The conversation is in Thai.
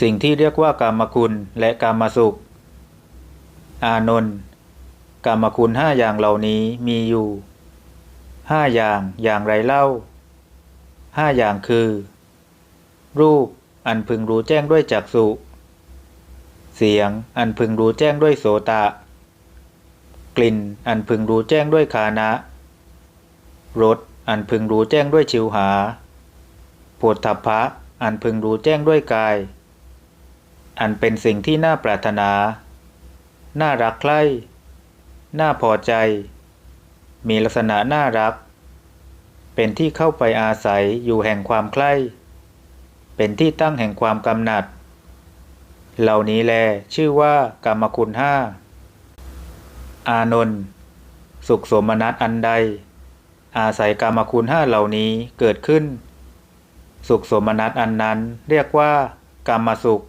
สิ่งที่เรียกว่ากามคุณและกามสุข อานนท์กามคุณห้าอย่างเหล่านี้มีอยู่ห้าอย่างอย่างไรเล่าห้าอย่างคือ รูปอันพึงรู้แจ้งด้วยจักษุเสียงอันพึงรู้แจ้งด้วยโสตะ กลิ่นอันพึงรู้แจ้งด้วยคานะรสอันพึงรู้แจ้งด้วยชิวหาโผฏฐัพพะอันพึงรู้แจ้งด้วยกาย อันเป็นสิ่งที่น่าปรารถนา น่ารักใคร่ น่าพอใจ มีลักษณะน่ารัก เป็นที่เข้าไปอาศัยอยู่แห่งความใคร่ เป็นที่ตั้งแห่งความกำหนัด เหล่านี้แลชื่อว่ากรรมคุณห้า อานนท์สุขสมนัตอันใด อาศัยกรรมคุณห้าเหล่านี้เกิดขึ้น สุขสมนัตอันนั้นเรียกว่ากรรมสุข